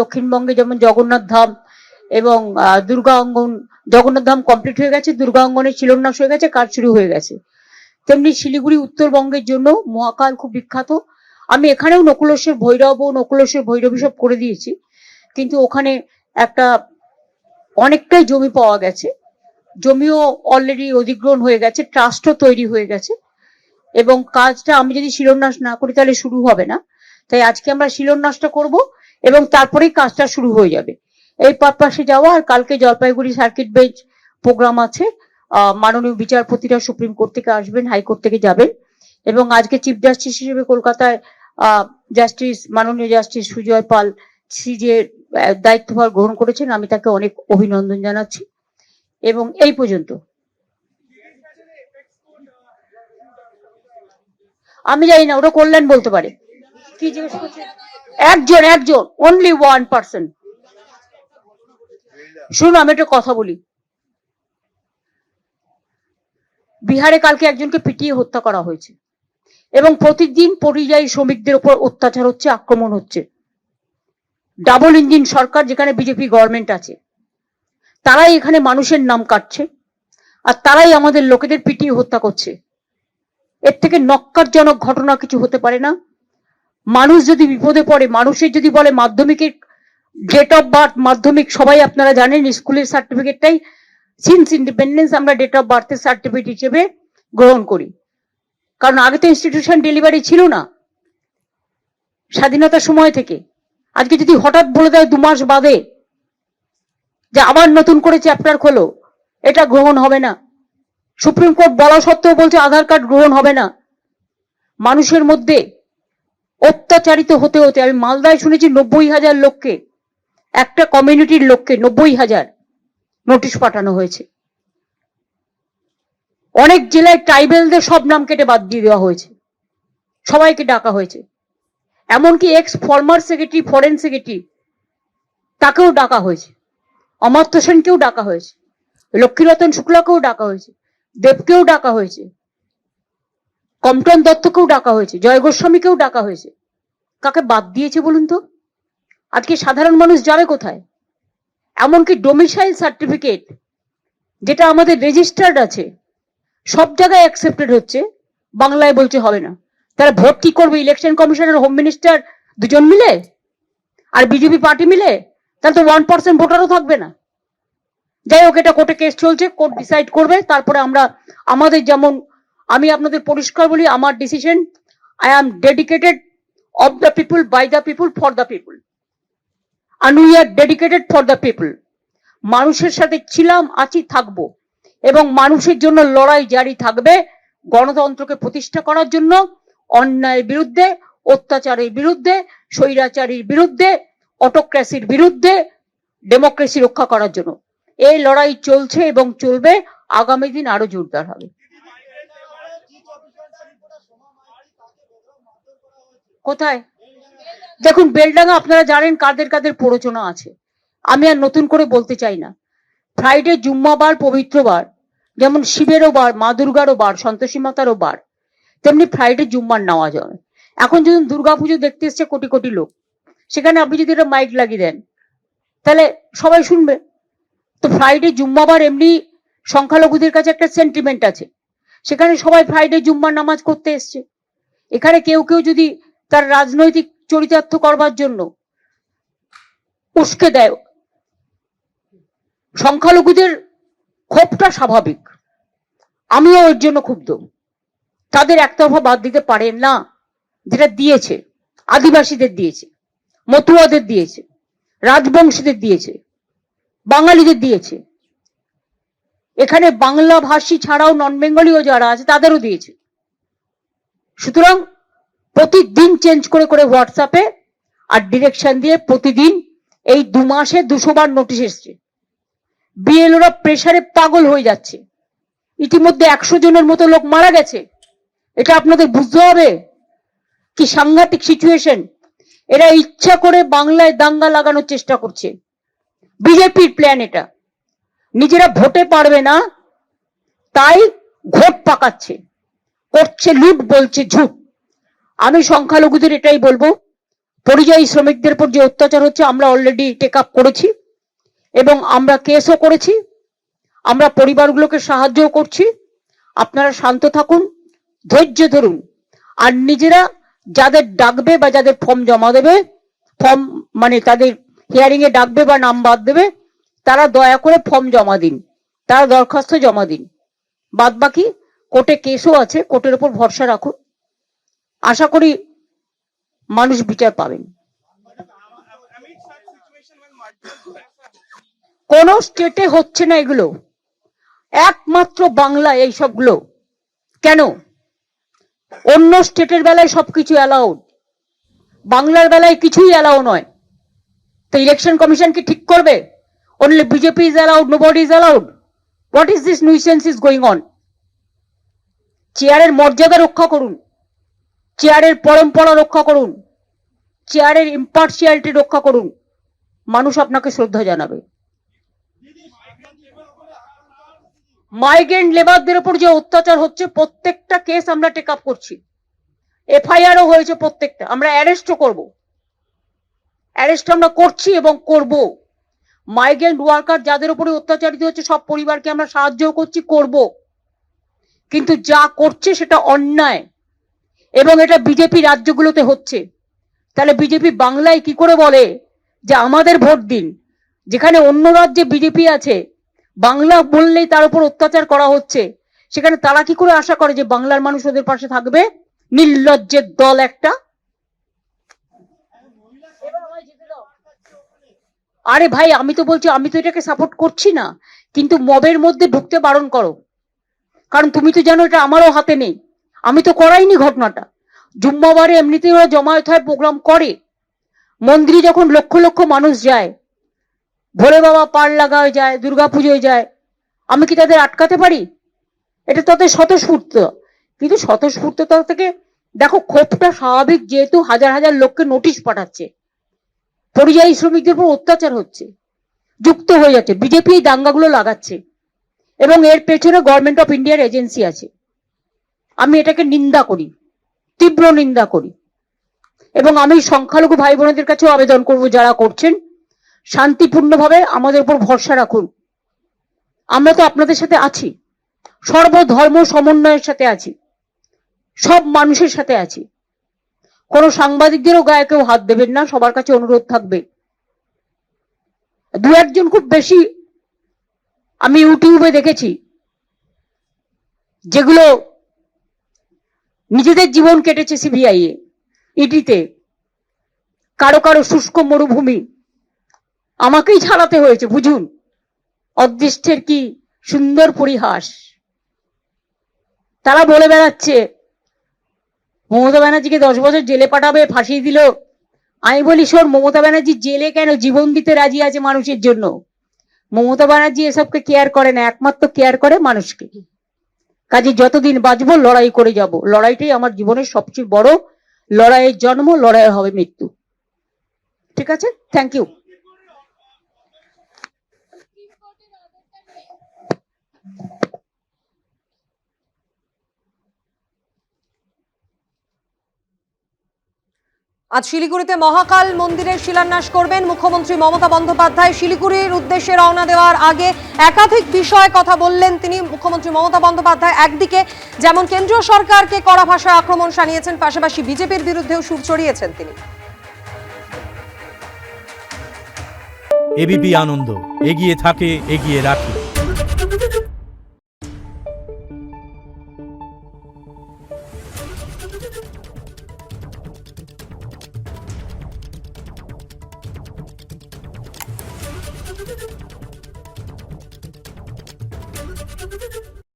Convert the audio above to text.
দক্ষিণবঙ্গে যেমন জগন্নাথ ধাম এবং দুর্গা অঙ্গন, জগন্নাথ ধাম কমপ্লিট হয়ে গেছে, দুর্গা অঙ্গনের শিলান্যাস হয়ে গেছে, কাজ শুরু হয়ে গেছে। তেমনি শিলিগুড়ি উত্তরবঙ্গের জন্য মহাকাল খুব বিখ্যাত। আমি এখানেও নকুলেশ্বর ভৈরব ও নকুলেশ্বর ভৈরবী সব করে দিয়েছি, কিন্তু ওখানে একটা অনেকটাই জমি পাওয়া গেছে। জমিও অলরেডি অধিগ্রহণ হয়ে গেছে ট্রাস্টও তৈরি হয়ে গেছে এবং কাজটা আমি যদি শিলান্যাস না করি তাহলে শুরু হবে না। তাই আজকে আমরা শিলান্যাসটা করব। এবং তারপরেই কাজটা শুরু হয়ে যাবে। এই পারপাসে যাওয়া আর কালকে জলপাইগুড়ি সার্কিট বেঞ্চ প্রোগ্রাম আছে মাননীয় বিচারপতিরা সুপ্রিম কোর্ট থেকে আসবেন, হাইকোর্ট থেকে যাবেন এবং আজকে চিফ জাস্টিস হিসেবে কলকাতায় জাস্টিস, মাননীয় জাস্টিস সুজয় পাল সিজে দায়িত্বভার গ্রহণ করেছেন। আমি তাকে অনেক অভিনন্দন জানাচ্ছি এবং এই পর্যন্ত। আমি জানি না ওটা কল্যাণ বলতে পারে। কি জিজ্ঞেস করছে একজন একজন অনলি ওয়ান পার্সন শুনুন, আমি একটা কথা বলি। বিহারে কালকে একজনকে পিটিয়ে হত্যা করা হয়েছে। এবং প্রতিদিন পরিযায়ী শ্রমিকদের উপর অত্যাচার হচ্ছে, আক্রমণ হচ্ছে। ডাবল ইঞ্জিন সরকার, যেখানে বিজেপি গভর্নমেন্ট আছে, তারাই এখানে মানুষের নাম কাটছে, আর তারাই আমাদের লোকেদের পিটিয়ে হত্যা করছে। এর থেকে নক্কারজনক ঘটনা কিছু হতে পারে না। মানুষ যদি বিপদে পড়ে, মানুষের যদি বলে মাধ্যমিকের ডেট অফ বার্থ মাধ্যমিক সবাই আপনারা জানেন, স্কুলের সার্টিফিকেটটাই সিন্স ইন্ডিপেন্ডেন্স আমরা ডেট অফ বার্থের সার্টিফিকেট হিসেবে গ্রহণ করি। কারণ আগে তো ইনস্টিটিউশন ডেলিভারি ছিল না, স্বাধীনতার সময় থেকে। আজকে যদি হঠাৎ বলে দেয় দু মাস বাদে যে আবার নতুন করে চ্যাপ্টার খোলো, এটা গ্রহণ হবে না। সুপ্রিম কোর্ট বলা সত্ত্বেও বলছে আধার কার্ড গ্রহণ হবে না। মানুষের মধ্যে অত্যাচারিত হতে হতে, আমি মালদায় শুনেছি নব্বই হাজার লোককে, একটা কমিউনিটির লোককে নব্বই হাজার নোটিশ পাঠানো হয়েছে। অনেক জেলায় ট্রাইবেলদের সব নাম কেটে বাদ দিয়ে দেওয়া হয়েছে। সবাইকে ডাকা হয়েছে। এমনকি ex former secretary foreign secretary তাকেও ডাকা হয়েছে। অমর্ত্য সেনকেও ডাকা হয়েছে। লক্ষ্মীরতন শুক্লাকেও ডাকা হয়েছে। দেবকেও ডাকা হয়েছে। কমটন দত্তকেও ডাকা হয়েছে, জয় গোস্বামীকেও ডাকা হয়েছে। কাকে বাদ দিয়েছে বলুন তো? আজকে সাধারণ মানুষ যাবে কোথায়? এমনকি ডোমিসাইল সার্টিফিকেট যেটা আমাদের রেজিস্টার্ড আছে, সব জায়গায় অ্যাকসেপ্টেড হচ্ছে, বাংলায় বলছে হবে না। তারা ভোট কি করবে? ইলেকশন কমিশনের হোম মিনিস্টার দুজন মিলে? আর বিজেপি পার্টি মিলে? তাহলে তো ওয়ান পার্সেন্ট ভোটারও থাকবে না। যাই হোক, এটা কোর্টে কেস চলছে কোর্ট ডিসাইড করবে, তারপরে আমরা, আমাদের যেমন আমি আপনাদের পরিষ্কার বলি, আমার decision I am dedicated of the people by the people for the people and we are dedicated for the people মানুষের সাথে ছিলাম, আছি, থাকব। এবং মানুষের জন্য লড়াই জারি থাকবে গণতন্ত্রকে প্রতিষ্ঠা করার জন্য, অন্যায়ের বিরুদ্ধে, অত্যাচারের বিরুদ্ধে, স্বৈরাচারীর বিরুদ্ধে অটোক্রেসির বিরুদ্ধে ডেমোক্রেসি রক্ষা করার জন্য। এই লড়াই চলছে এবং চলবে, আগামী দিন আরও জোরদার হবে। কোথায়? দেখুন, বেলডাঙ্গা আপনারা জানেন কাদের কাদের প্ররোচনা আছে। আমি আর নতুন করে বলতে চাই না। ফ্রাইডে জুম্মাবার পবিত্র বার, যেমন শিবেরও বার, মা দুর্গারও বার, সন্তোষী মাতারও বার, তেমনি ফ্রাইডে জুম্মার নেওয়া যাবে এখন যদি দুর্গাপুজো দেখতে এসছে কোটি কোটি লোক, সেখানে আপনি যদি একটা মাইক লাগিয়ে দেন, তাহলে সবাই শুনবে। তো ফ্রাইডে জুম্মাবার এমনি সংখ্যালঘুদের কাছে একটা সেন্টিমেন্ট আছে। সেখানে সবাই ফ্রাইডে জুম্মার নামাজ করতে এসছে। এখানে কেউ কেউ যদি তার রাজনৈতিক চরিতার্থ করবার জন্য উস্কে দেয়। সংখ্যালঘুদের ক্ষোভটা স্বাভাবিক। আমিও ওর জন্য ক্ষুব্ধ। তাদের একতরফা বাদ দিতে পারেন না, যেটা দিয়েছে। আদিবাসীদের দিয়েছে, মতুয়াদের দিয়েছে, রাজবংশীদের দিয়েছে, বাঙালিদের দিয়েছে। এখানে বাংলা ভাষী ছাড়াও নন বেঙ্গলিও যারা আছে, তাদেরও দিয়েছে। সুতরাং প্রতিদিন চেঞ্জ করে করে হোয়াটসঅ্যাপে আর ডিরেকশন দিয়ে প্রতিদিন এই দু মাসে দুশো বার নোটিশ এসছে। বিএলওরা প্রেশারে পাগল হয়ে যাচ্ছে। ইতিমধ্যে একশো জনের মতো লোক মারা গেছে। এটা আপনাদের বুঝতে হবে? কি সাংঘাতিক সিচুয়েশন এরা ইচ্ছা করে বাংলায় দাঙ্গা লাগানোর চেষ্টা করছে। বিজেপির প্ল্যান এটা। নিজেরা ভোটে পারবে না, তাই ভোট পাকাচ্ছে। করছে লুট, বলছে ঝুট। আমি সংখ্যালঘুদের এটাই বলব, পরিযায়ী শ্রমিকদের উপর যে অত্যাচার হচ্ছে, আমরা অলরেডি টেক আপ করেছি এবং আমরা কেসও করেছি, আমরা পরিবারগুলোকে সাহায্য করছি। আপনারা শান্ত থাকুন, ধৈর্য ধরুন, আর নিজেরা যাদের ডাকবে বা যাদের ফর্ম জমা দেবে ফর্ম মানে তাদের হিয়ারিং এ ডাকবে বা নাম বাদ দেবে, তারা দয়া করে ফর্ম জমা দিন, তারা দরখাস্ত জমা দিন। বাদ বাকি কোর্টে কেসও আছে, কোর্টের উপর ভরসা রাখুন। আশা করি মানুষ বিচার পাবেন কোন স্টেটে হচ্ছে না এগুলো। একমাত্র বাংলা এই সবগুলো কেন? অন্য স্টেটের বেলায় সবকিছু অ্যালাউড বাংলার বেলায় কিছুই অ্যালাউ নয়। তো ইলেকশন কমিশন কি ঠিক করবে? Only BJP is allowed nobody is allowed what is this nuisance is going on চেয়ারের মর্যাদা রক্ষা করুন। চেয়ারের পরম্পরা রক্ষা করুন। চেয়ারের ইম্পার্সিয়ালিটি রক্ষা করুন। মানুষ আপনাকে শ্রদ্ধা জানাবে। মাইগ্রেন্ট লেবারদের উপর যে অত্যাচার হচ্ছে, প্রত্যেকটা কেস আমরা টেক আপ করছি। এফআইআরও হয়েছে প্রত্যেকটা। আমরা অ্যারেস্টও করব। অ্যারেস্ট আমরা করছি এবং করব। মাইগ্রেন্ট ওয়ার্কার যাদের উপরে অত্যাচারিত হচ্ছে, সব পরিবারকে আমরা সাহায্য করছি, করব। কিন্তু যা করছে সেটা অন্যায়। এবং এটা বিজেপি রাজ্যগুলোতে হচ্ছে। তাহলে বিজেপি বাংলায় কি করে বলে যে আমাদের ভোট দিন? যেখানে অন্য রাজ্যে বিজেপি আছে, বাংলা বললেই তার উপর অত্যাচার করা হচ্ছে, সেখানে তারা কি করে আশা করে যে বাংলার মানুষ ওদের পাশে থাকবে? নির্লজ্জের দল একটা। আরে ভাই, আমি তো বলছি, আমি তো এটাকে সাপোর্ট করছি না। কিন্তু মবের মধ্যে ঢুকতে বারণ করো। কারণ তুমি তো জানো এটা আমারও হাতে নেই। আমি তো করাইনি ঘটনাটা। জুম্মাবারে এমনিতেই ওরা জমায়েত হয়, প্রোগ্রাম করে। মন্দিরে যখন লক্ষ লক্ষ মানুষ যায়, ভোলে বাবা পার লাগায় যায়, দুর্গাপুজোয় যায়, আমি কি তাদের আটকাতে পারি? এটা তাদের স্বতঃস্ফূর্ত। কিন্তু স্বতঃস্ফূর্ততা থেকে, দেখো, ক্ষোভটা স্বাভাবিক যেহেতু হাজার হাজার লোককে নোটিশ পাঠাচ্ছে। পরিযায়ী শ্রমিকদের উপর অত্যাচার হচ্ছে, যুক্ত হয়ে যাচ্ছে। বিজেপি এই দাঙ্গাগুলো লাগাচ্ছে। এবং এর পেছনে গভর্নমেন্ট অফ ইন্ডিয়ার এজেন্সি আছে। আমি এটাকে নিন্দা করি, তীব্র নিন্দা করি। এবং আমি সংখ্যালঘু ভাই বোনেদের কাছেও আবেদন করব যারা করছেন, শান্তিপূর্ণভাবে আমাদের উপর ভরসা রাখুন। আমরা তো আপনাদের সাথে আছি, সর্বধর্ম সমন্বয়ের সাথে আছি, সব মানুষের সাথে আছি। কোনো সাংবাদিকদেরও গায়ে কেউ হাত দেবেন না, সবার কাছে অনুরোধ থাকবে। দু একজন খুব বেশি আমি ইউটিউবে দেখেছি, যেগুলো নিজেদের জীবন কেটেছে সিবিআই এ ইডিতে কারও কারও শুষ্ক মরুভূমি আমাকেই ছাড়াতে হয়েছে, বুঝুন? অদৃষ্টের কি সুন্দর পরিহাস। তারা বলে বেড়াচ্ছে, মমতা ব্যানার্জিকে দশ বছর জেলে পাঠাবে ফাঁসিয়ে দিল। আমি বলি, শোন, মমতা ব্যানার্জি জেলে কেন জীবন দিতে রাজি আছে মানুষের জন্য? মমতা ব্যানার্জি এসবকে কেয়ার করে না, একমাত্র কেয়ার করে মানুষকে। কাজে যতদিন বাঁচবো, লড়াই করে যাব। লড়াইটাই আমার জীবনের সবচেয়ে বড় লড়াইয়ের জন্ম, লড়াই হবে মৃত্যু। ঠিক আছে? থ্যাংক ইউ আজ শিলিগুড়িতে মহাকাল মন্দিরের শিলান্যাস করবেন মুখ্যমন্ত্রী মমতা বন্দ্যোপাধ্যায়। শিলিগুড়ির উদ্দেশ্যে রওনা দেওয়ার আগে একাধিক বিষয়ে কথা বললেন তিনি মুখ্যমন্ত্রী মমতা বন্দ্যোপাধ্যায়। একদিকে যেমন কেন্দ্রীয় সরকারকে কড়া ভাষায় আক্রমণ সানিয়েছেন পাশাপাশি বিজেপির বিরুদ্ধেও সুর চড়িয়েছেন তিনি। এবিপি আনন্দ, এগিয়ে থাকে, এগিয়ে রাখে।